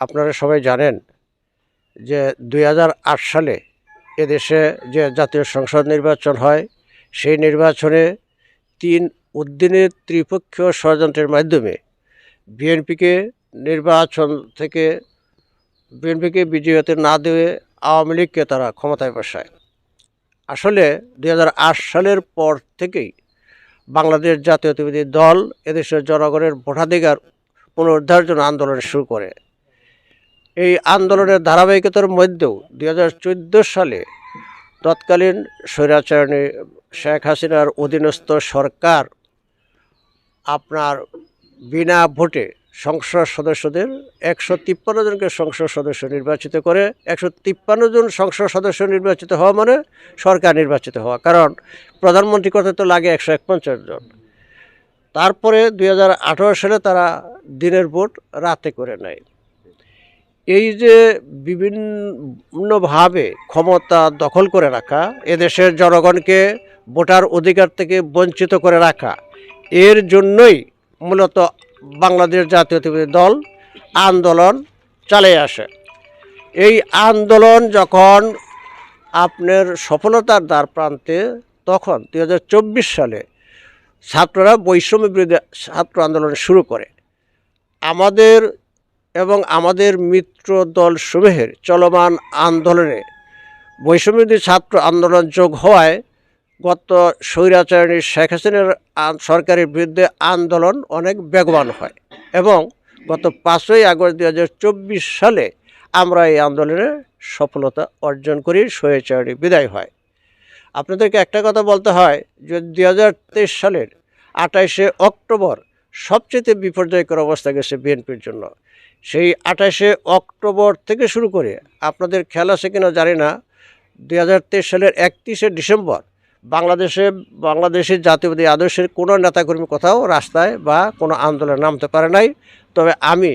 আপনারা সবাই জানেন যে দু হাজার আট সালে এদেশে যে জাতীয় সংসদ নির্বাচন হয়, সেই নির্বাচনে তিন উদ্দিনের ত্রিপক্ষীয় ষড়যন্ত্রের মাধ্যমে বিএনপিকে নির্বাচন থেকে বিএনপিকে বিজয়ী হতে না দিয়ে আওয়ামী লীগকে তারা ক্ষমতায় বসায়। আসলে দু হাজার আট সালের পর থেকেই বাংলাদেশ জাতীয়তাবাদী দল এদেশের জনগণের ভোটাধিকার পুনরুদ্ধার জন্য আন্দোলন শুরু করে। এই আন্দোলনের ধারাবাহিকতার মধ্যেও দু হাজার চোদ্দ সালে তৎকালীন স্বৈরাচারণী শেখ হাসিনার অধীনস্থ সরকার আপনার বিনা ভোটে সংসদ সদস্যদের একশো তিপ্পান্ন জনকে সংসদ সদস্য নির্বাচিত করে, একশো তিপ্পান্ন জন সংসদ সদস্য নির্বাচিত হওয়া মানে সরকার নির্বাচিত হওয়া। কারণ প্রধানমন্ত্রী করতে তো লাগে একশো একপঞ্চাশ জন। তারপরে দুই হাজার আঠেরো সালে তারা দিনের ভোট রাতে করে নেয়। এই যে বিভিন্নভাবে ক্ষমতা দখল করে রাখা, এদেশের জনগণকে ভোটার অধিকার থেকে বঞ্চিত করে রাখা, এর জন্যই মূলত বাংলাদেশ জাতীয়তাবাদী দল আন্দোলন চালিয়ে আসে। এই আন্দোলন যখন আপনার সফলতার দ্বার প্রান্তে, তখন দু হাজার চব্বিশ সালে ছাত্ররা বৈষম্য বিরোধী ছাত্র আন্দোলন শুরু করে। আমাদের এবং আমাদের মিত্র দল সমূহের চলমান আন্দোলনে বৈষম্যবিরোধী ছাত্র আন্দোলন যোগ হওয়ায় গত স্বৈরাচারণী শেখ হাসিনার সরকারের বিরুদ্ধে আন্দোলন অনেক বেগবান হয় এবং গত পাঁচই আগস্ট দু হাজার চব্বিশ সালে আমরা এই আন্দোলনে সফলতা অর্জন করি স্বৈরাচারণী বিদায় হয়। আপনাদেরকে একটা কথা বলতে হয়, যে দু হাজার তেইশ সালের আঠাইশে অক্টোবর সবচেয়ে বিপর্যয়কর অবস্থা গেছে বিএনপির জন্য। সেই আঠাশে অক্টোবর থেকে শুরু করে, আপনাদের খেয়াল আছে কিনা জানি না, দুই হাজার তেইশ সালের একত্রিশে ডিসেম্বর, বাংলাদেশে বাংলাদেশের জাতীয়বাদী আদর্শের কোনো নেতাকর্মী কোথাও রাস্তায় বা কোনো আন্দোলনে নামতে পারে নাই। তবে আমি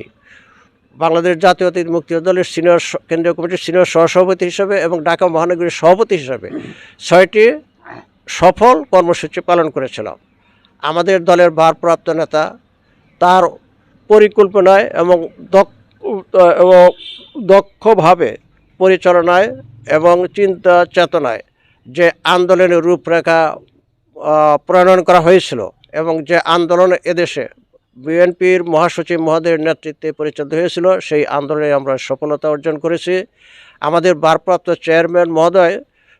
বাংলাদেশ জাতীয়তাবাদী মুক্তি দলের সিনিয়র কেন্দ্রীয় কমিটির সিনিয়র সহসভাপতি হিসাবে এবং ঢাকা মহানগরীর সভাপতি হিসাবে ছয়টি সফল কর্মসূচি পালন করেছিলাম। আমাদের দলের ভারপ্রাপ্ত নেতা, তার পরিকল্পনায় এবং দক্ষ, এবং দক্ষভাবে পরিচালনায় এবং চিন্তা চেতনায় যে আন্দোলনের রূপরেখা প্রণয়ন করা হয়েছিল এবং যে আন্দোলন এদেশে বিএনপির মহাসচিব মহোদয়ের নেতৃত্বে পরিচালিত হয়েছিল, সেই আন্দোলনে আমরা সফলতা অর্জন করেছি। আমাদের ভারপ্রাপ্ত চেয়ারম্যান মহোদয়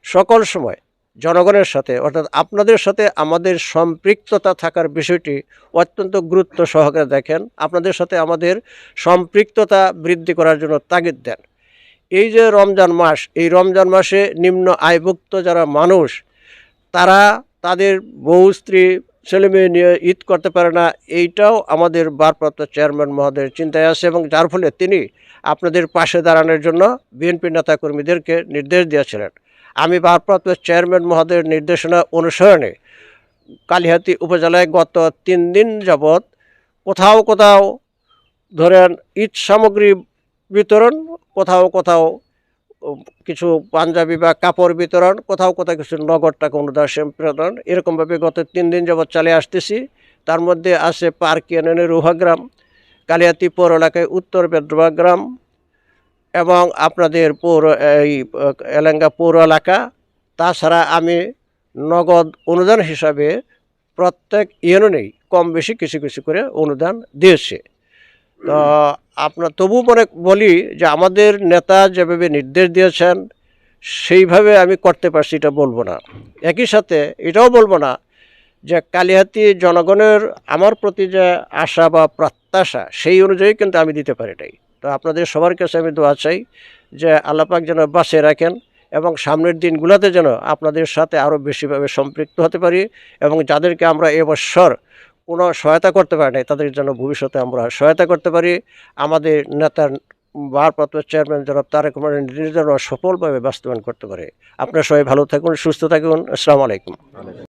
সকল সময় জনগণের সাথে, অর্থাৎ আপনাদের সাথে আমাদের সম্পৃক্ততা থাকার বিষয়টি অত্যন্ত গুরুত্ব সহকারে দেখেন। আপনাদের সাথে আমাদের সম্পৃক্ততা বৃদ্ধি করার জন্য তাগিদ দেন। এই যে রমজান মাস, এই রমজান মাসে নিম্ন আয়ভুক্ত যারা মানুষ, তারা তাদের বউ, স্ত্রী ছেলে মেয়ে নিয়ে ঈদ করতে পারে না, এইটাও আমাদের ভারপ্রাপ্ত চেয়ারম্যান মহোদয়ের চিন্তায় আছে এবং যার ফলে তিনি আপনাদের পাশে দাঁড়ানোর জন্য বিএনপি নেতাকর্মীদেরকে নির্দেশ দিয়েছিলেন। আমি ভারপ্রাপ্ত চেয়ারম্যান মহোদয়ের নির্দেশনা অনুসরণে কালিহাতি উপজেলায় গত তিন দিন যাবৎ কোথাও কোথাও ধরেন ঈদ সামগ্রী বিতরণ, কোথাও কোথাও কিছু পাঞ্জাবি বা কাপড় বিতরণ, কোথাও কোথাও কিছু নগদ টাকা অনুদান সম্প্রদান, এরকমভাবে গত তিন দিন যাবৎ চালিয়ে আসতেছি। তার মধ্যে আছে পার্ক ইউনিয়নের রুহাগ্রাম কালিয়াতি পৌর এলাকায় উত্তর বেদ্রবা গ্রাম এবং আপনাদের পৌর, এই, এলাঙ্গা পৌর এলাকা। তাছাড়া আমি নগদ অনুদান হিসাবে প্রত্যেক ইউনিয়নেই কম বেশি কিছু কিছু করে অনুদান দিয়েছে। তো আপনার তবু মনে বলি যে আমাদের নেতা যেভাবে নির্দেশ দিয়েছেন, সেইভাবে আমি করতে পারছি এটা বলব না। একই সাথে এটাও বলব না যে কালিহাতি জনগণের আমার প্রতি যে আশা বা প্রত্যাশা, সেই অনুযায়ী কিন্তু আমি দিতে পারি নাই। তো আপনাদের সবার কাছে আমি দোয়া চাই যে আল্লাপাক যেন বাঁচিয়ে রাখেন এবং সামনের দিনগুলোতে যেন আপনাদের সাথে আরও বেশিভাবে সম্পৃক্ত হতে পারি এবং যাদেরকে আমরা এবছর কোনো সহায়তা করতে পারি নাই, তাদের জন্য ভবিষ্যতে আমরা সহায়তা করতে পারি। আমাদের নেতার ভারপ্রাপ্ত চেয়ারম্যান জনাব তারেক রহমানের নির্দেশ যেন সফলভাবে বাস্তবায়ন করতে পারে। আপনারা সবাই ভালো থাকুন, সুস্থ থাকুন। আসসালামু আলাইকুম।